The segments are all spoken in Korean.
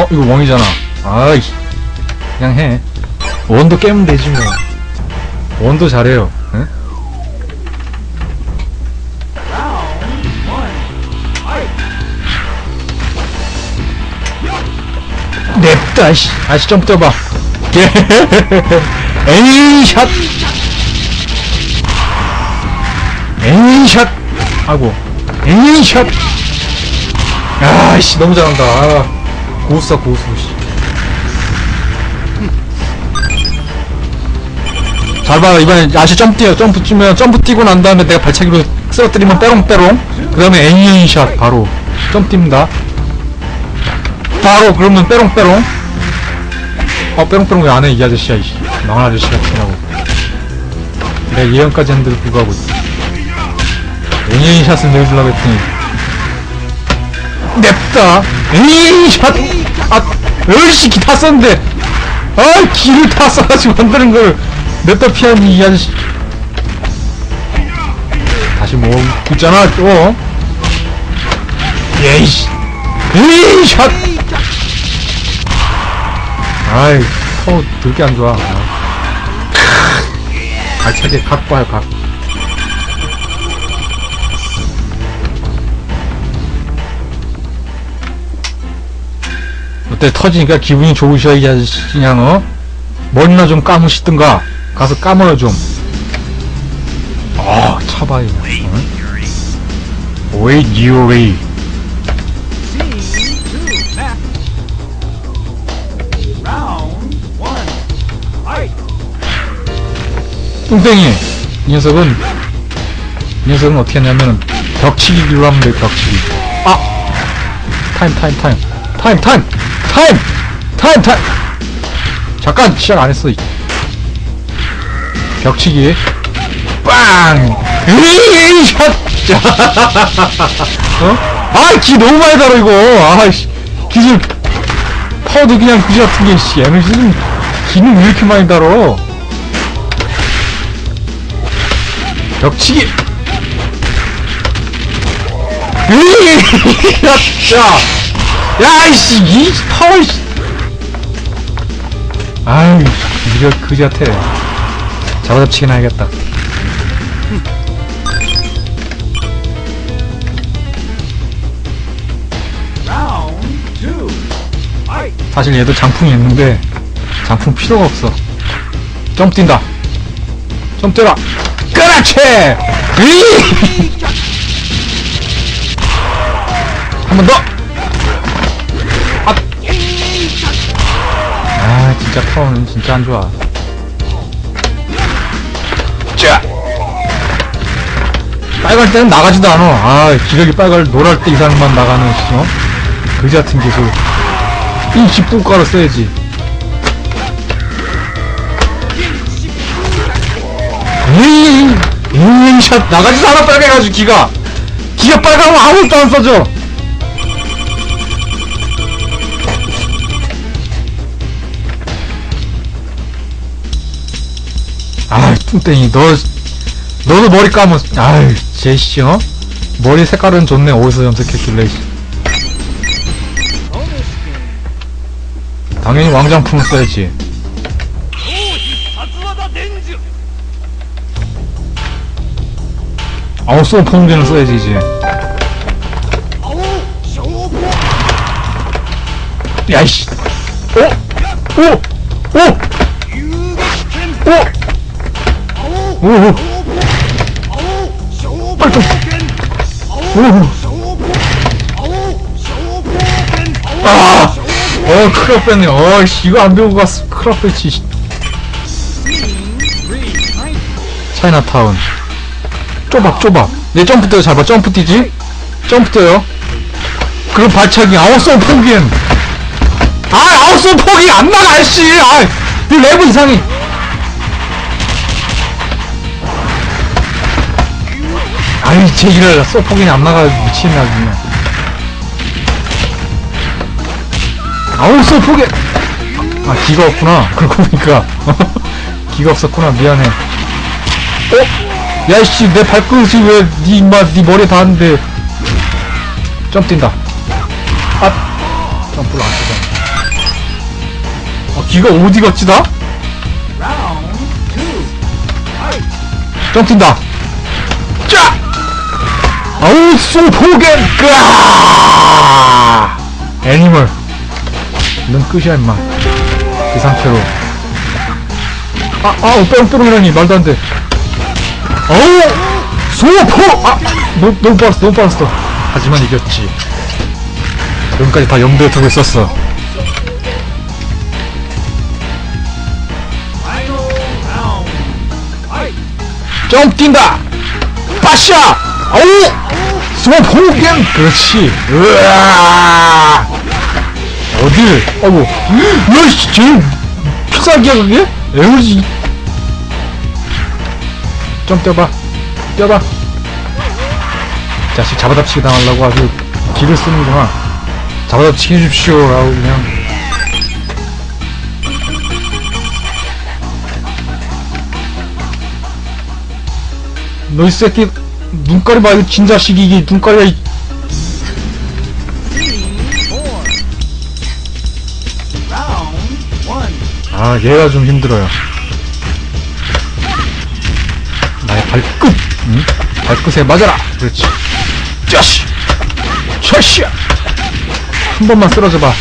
어 이거 왕이잖아. 아이. 그냥 해. 원도 깨면 되지 뭐. 원도 잘해요. 응? 냅다 씨. 다시 좀 떠봐. 예. 에이 샷. 에이샷. 하고. 에이 샷. 아씨 너무 잘한다. 아, 고수다 고수 씨. 잘 봐, 이번에 아시 점프 뛰어, 점프 뛰면, 점프 뛰고 난 다음에 내가 발차기로 쓰러뜨리면 빼롱빼롱. 그 다음에 애니샷 바로. 점프 뜁니다. 바로, 그러면 빼롱빼롱. 어, 빼롱빼롱 왜 안 해, 이 아저씨야, 이씨. 망한 아저씨 같으냐고. 내가 예언까지 했는데도 불구하고. 애니샷을 내주려고 했더니. 냅다! 애니샷! 아, 얼씨 기다 썼는데! 아, 기를 다 써가지고 만드는 걸. 냅다 피하니, 이 아저씨. 다시 뭐, 있잖아, 또. 예이씨. 에이, 샷! 아이, 파워 들게 안 좋아. 아. 크. 발차기 각 봐요, 각. 어때, 터지니까 기분이 좋으셔, 이 아저씨, 그냥, 어? 머리나 좀 감으시든가 가서 감아요 좀. 아 차봐요. 어? Round one. Fight. 뚱땡이 이 녀석은 이 녀석은 어떻게 하냐면은 벽치기로 하면 돼 벽치기. 아 타임 타임 타임 타임 타임 타임! 타임 타임! 잠깐 시작 안 했어. 이. 벽치기. 빵! 에이 샷! 어? 아 기 너무 많이 달아 이거. 아이씨. 기술 파워도 그냥 그지 같은 게 씨. 에너지는 기는 왜 이렇게 많이 달어 벽치기. 에이 야, 야, 이씨, 이 파워, 씨. 아유, 이거 그지 같아. 잡아잡치긴 해야겠다. 사실 얘도 장풍이 있는데, 장풍 필요가 없어. 점 뛴다. 점 뛰라. 그렇지! 으이! 한번 더! 진짜 파워는 진짜 안 좋아. 자! 빨갈 때는 나가지도 않아. 아, 기력이 빨갈, 노랄 때 이상만 나가는, 씨, 어? 그지 같은 기술. 이 집분가로 써야지. 에이, 에이, 샷, 나가지도 않아, 빨개가지고, 기가. 기가 빨가면 아무것도 안 써져. 뚱땡이 너 너도 머리 감은 아유 제시 어? 머리 색깔은 좋네 어디서 염색했길래 당연히 왕장품을 써야지 아우 쏘 포옹제는 써야지 이제 야이씨 오! 오! 오! 오! 오오 빨리 오오 아! 어 크롭 뺐네 어씨 이거 안 배우고 갔어 크롭 뺐지 차이나타운. 쪼박 쪼박. 내 점프 뛰어 잡아. 점프 뛰지? 점프 뛰어요? 그럼 발차기 아웃소 포기엔. 아 아웃소 포기 안 나가 씨! 아이 이 랩은 이상해 아이, 제기를 소포기는 안 나가. 미치겠네, 아주. 아우, 소포기! 아, 기가 없구나. 그러고 보니까. 기가 없었구나. 미안해. 어? 야이씨 내 발끝이 왜니 임마 니 머리에 닿았는데 점 뛴다 아 점프를 안 뛰다 아, 기가 어디 갔지 나? Round two. Fight. 점프 뛴다 짜! 아우 소포겐 끄아 애니멀 넌 끝이야 임마 그 상태로 아, 아우 뿅뿅이라니 말도 안돼 어우 소포! 아! 너무, 너무 빨랐어 너무 빨랐어 하지만 이겼지 지금까지 다 염두에 두고 있었어. 점프 뛴다! 빠샤! 아우! 소포겐! 그렇지. 으아! 어딜? 아이고. 야, 씨, 제일 피사기야, 그게? 에어지. 점 뛰어봐. 뛰어봐. 자식 잡아닥치기 당하려고 아주 길을 쓰는구나. 잡아닥치게 해줍시오. 라고 그냥. 너 이 새끼 눈깔이 봐 이거 진자식이 이게 눈깔이야 이-. 아 얘가 좀 힘들어요. 나의 발끝 응? 발끝에 맞아라! 그렇지. 짜시! 차시 한 번만 쓰러져봐.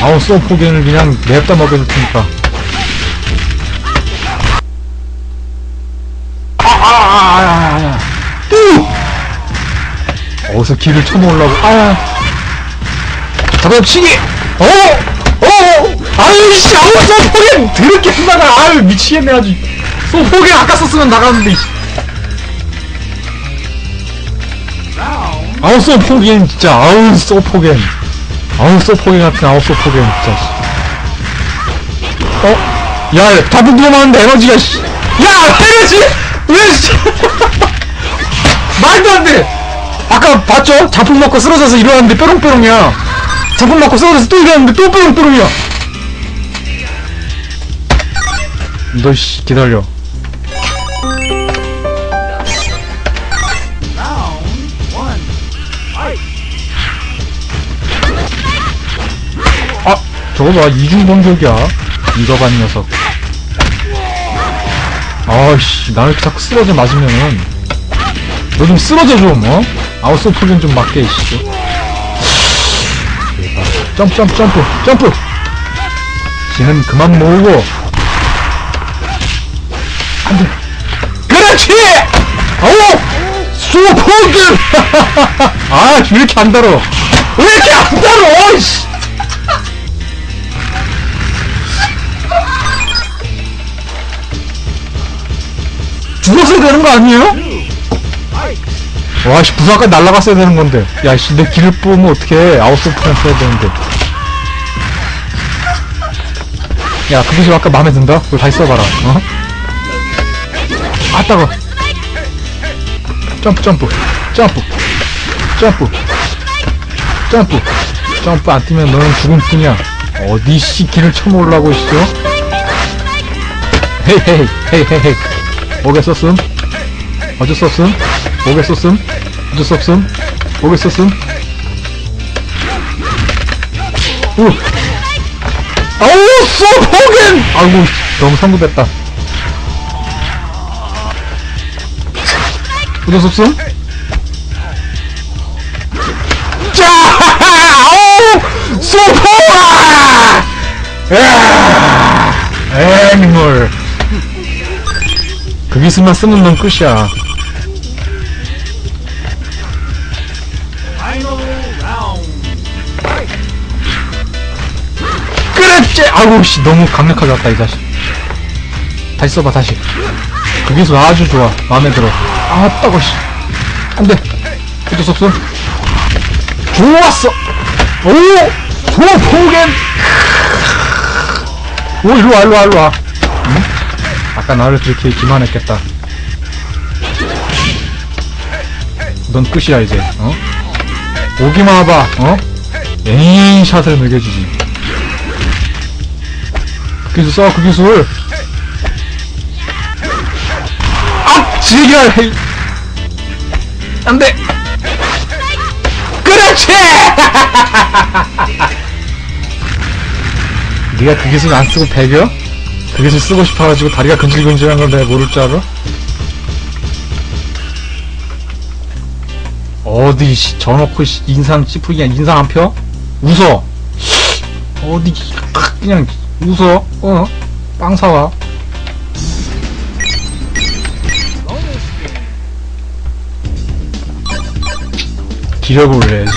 아우 소포겐을 그냥 냅다 먹여줄 테니까. 아아아아아 어디서 길을 쳐먹으려고 아 잡아치기 어! 어! 아유씨 아우 소포겐 드럽게 한다가 아유 미치겠네 아주 소포겐 아까 썼으면 나갔는데 아우 소포겐 진짜 아우 소포겐 아우 소포겐 같은 아우 소포겐 진짜 씨. 어? 야 다분 들어맞는데 에너지가 씨. 야 에너지 왜 씨. 말도 안돼 아까 봤죠? 자풍 먹고 쓰러져서 일어났는데 뾰롱뾰롱이야 자풍 먹고 쓰러져서 또 일어났는데 또 뾰롱뾰롱이야 너 씨 기다려 round one. Fight. 아 저거 봐 이중공격이야 이거 반 녀석 아이씨 나를 자꾸 쓰러져 맞으면은 너 좀 쓰러져 좀 어? 아웃소 풀린 좀 맞게 대박 점프 점프 점프 점프! 지는 그만 모으고. 안돼. 그렇지! 아우! 소포드! 아왜 이렇게 안 달어? 왜 이렇게 안 달어 이씨! 죽었어야 되는 거 아니에요? 와씨 부산까지 날라갔어야 되는 건데. 야씨 내 길을 뽑으면 어떡해. 아웃소프트만 써야 되는데. 야좀 아까 마음에 든다? 그걸 다시 써봐라. 어? 아따가 점프 점프. 점프. 점프. 점프. 점프 안 뛰면 너는 죽음 뿐이야. 어디 씨 길을 쳐먹으려고 있어? 헤이 헤이 헤이 헤이 헤이. 목에 썼음? 수 없음 썼음? 어쩔 수 없음 썼음? 우! 아우 소포겐! 아이고 너무 성급했다. 어쩔 수 없음? 자 아우 소포아 야 애니멀 그 기술만 쓰면 넌 끝이야. 그렇지! 아이고, 씨, 너무 강력하게 왔다, 이 자식. 다시 써봐, 다시. 그 기술 아주 좋아. 마음에 들어. 아, 따고, 씨. 안 돼. 어쩔 수 없어. 좋았어! 오! 소포겐! 오, 일로 와, 일로 와, 일로 와. 응? 아까 나를 그렇게 기만 했겠다. 넌 끝이야, 이제, 어? 오기만 와봐, 어? 애인 샷을 먹여주지. 그 기술 써, 그 기술. 아! 지결! 안 돼! 그렇지! 네가 그 기술 안 쓰고 배겨? 그 기술 쓰고 싶어가지고 다리가 근질근질한 걸 내가 모를 줄 알아? 어디 씨, 저놓고 씨, 인상 그냥 인상 안 펴? 웃어 어디 칵 그냥 웃어 어? 빵 사와 기력을 올려야지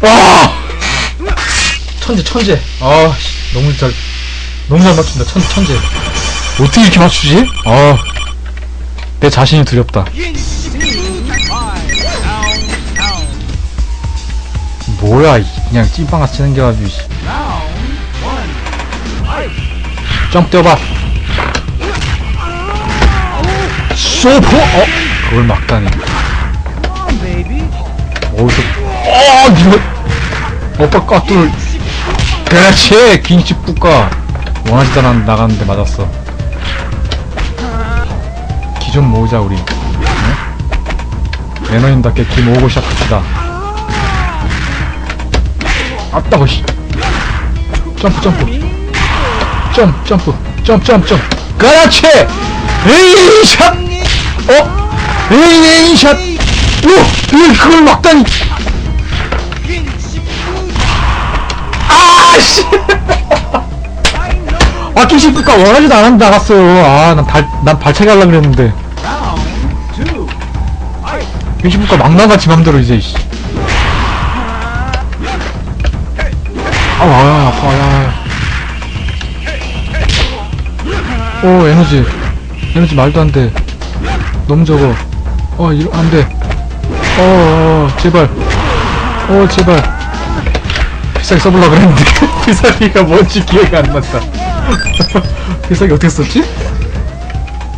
와! 천재, 천재. 아, 씨, 너무 잘, 너무 잘 맞춘다. 천, 천재. 어떻게 이렇게 맞추지? 아, 내 자신이 두렵다. 뭐야, 이- 그냥 찐빵같이 생겨가지고, 씨. 점프 뛰어봐. 소포! 어? 그걸 막다니. 어디서, 어, 니가, 오빠 까뚫. 그렇지! 김치 뿌까. 원하지도 않았는데 나갔는데 맞았어. 기좀 모으자, 우리. 응? 매너인답게 기 모으고 시작합시다. 아따고, 씨. 점프, 점프. 점프, 점프. 점프, 점프, 점프. 그렇지! 에이샷! 어? 에이샷! 오! 이 그걸 막다니! 아씨! 아, 김치국가 원하지도 않았는데 나갔어요. 아, 난 발, 난 발차기 하려고 그랬는데. 김치국가 막 나가지 맘대로 이제, 씨. 아, 아, 아파, 야. 오, 에너지. 에너지 말도 안 돼. 너무 적어. 어, 이러, 안 돼. 어, 어, 제발. 어, 제발. 필살기 써보려고 그랬는데, 필살기가 뭔지 기억이 안 난다. 필살기 어떻게 썼지?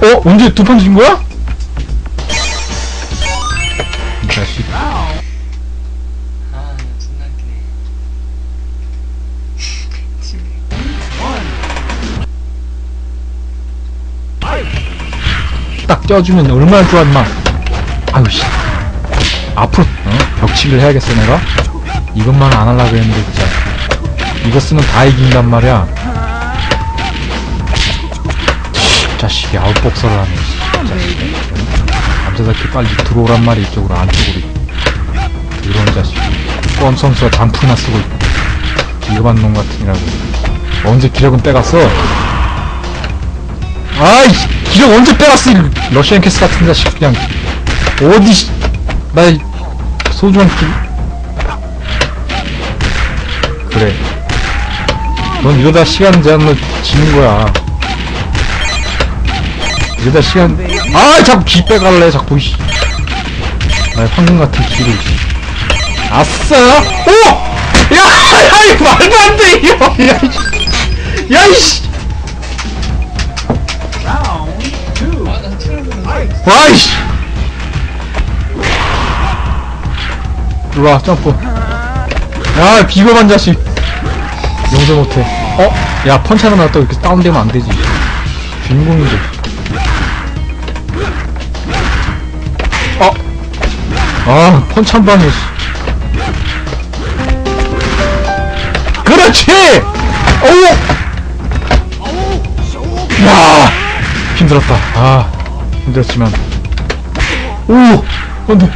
어? 언제 두 판 진 거야? 딱 떼어주면 얼마나 좋아, 임마. 아유, 씨. 앞으로, 어? 벽치기를 해야겠어, 내가? 이것만 안 하려고 했는데, 진짜. 이거 쓰면 다 이긴단 말이야. 자식이 아웃복서를 하네. 남자답게 빨리 들어오란 말이 이쪽으로, 안쪽으로. 들어온 자식. 껌 선수가 장풍이나 쓰고 있고. 기겁한 놈 같으니라고. 언제 기력은 빼갔어? 아이 기력 언제 빼갔어 이 러시안 캐스 같은 자식 그냥 어디 씨, 나의 소중한 기 그래 넌 이러다 시간 제한으로 지는 거야 이러다 시간 아 자꾸 기 빼갈래 자꾸 씨. 나의 황금 같은 기를 씨. 아싸 오! 야! 야! 이거 말도 안돼 이거 야! 이씨. 야 이씨 와이씨! 일로와, 점프. 야, 비겁한 자식. 용서 못해. 어? 야, 펀치 하나 나왔다고 이렇게 다운되면 안 되지. 주인공인데. 어? 아, 펀치 한 방에, 씨. 그렇지! 어우! 야 힘들었다. 아, 힘들었지만. 오! 안 돼.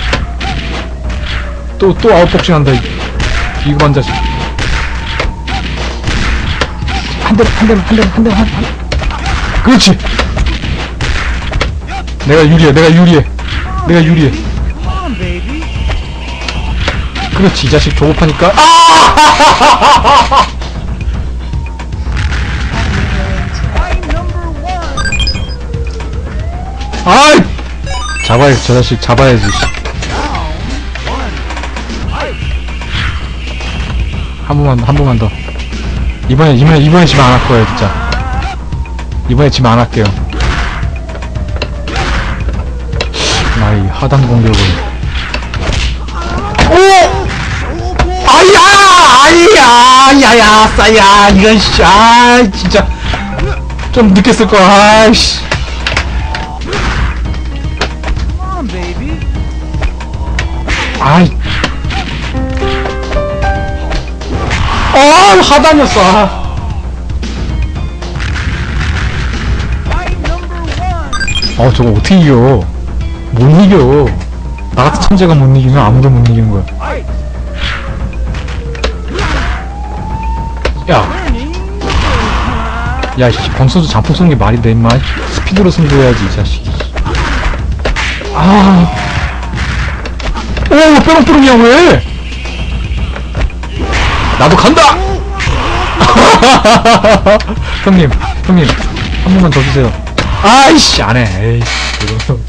또, 또 아웃복싱 한다. 이 비겁한 자식. 한 대만, 한 대만, 한 대만, 한 대만, 한 대만. 그렇지! 내가 유리해, 내가 유리해. 내가 유리해. 그렇지, 이 자식 조급하니까. 아! 아이! 잡아야지, 저 자식 잡아야지. 씨. 한 번만, 한 번만 더. 이번에, 이번에, 이번에 지면 안할 거예요, 진짜. 이번에 지면 안 할게요. 나의 하단 공격을. 오! 아야! 아야! 야야! 싸야! 이건, 씨, 아, 진짜. 좀 늦게 쓸 거야, 아이씨. 아이. 아, 하단이었어. 아. 어, 저거 어떻게 이겨? 못 이겨. 나 같은 천재가 못 이기면 아무도 못 이기는 거야. 야. 야, 씨, 권수도 장풍 쏘는 게 말이 돼, 임마. 스피드로 승부해야지, 이 자식이. 아. 오, 뾰롱뾰롱이야, 왜? 나도 간다! 형님, 형님, 한 번만 더 주세요. 아이씨, 안 해. 에이씨.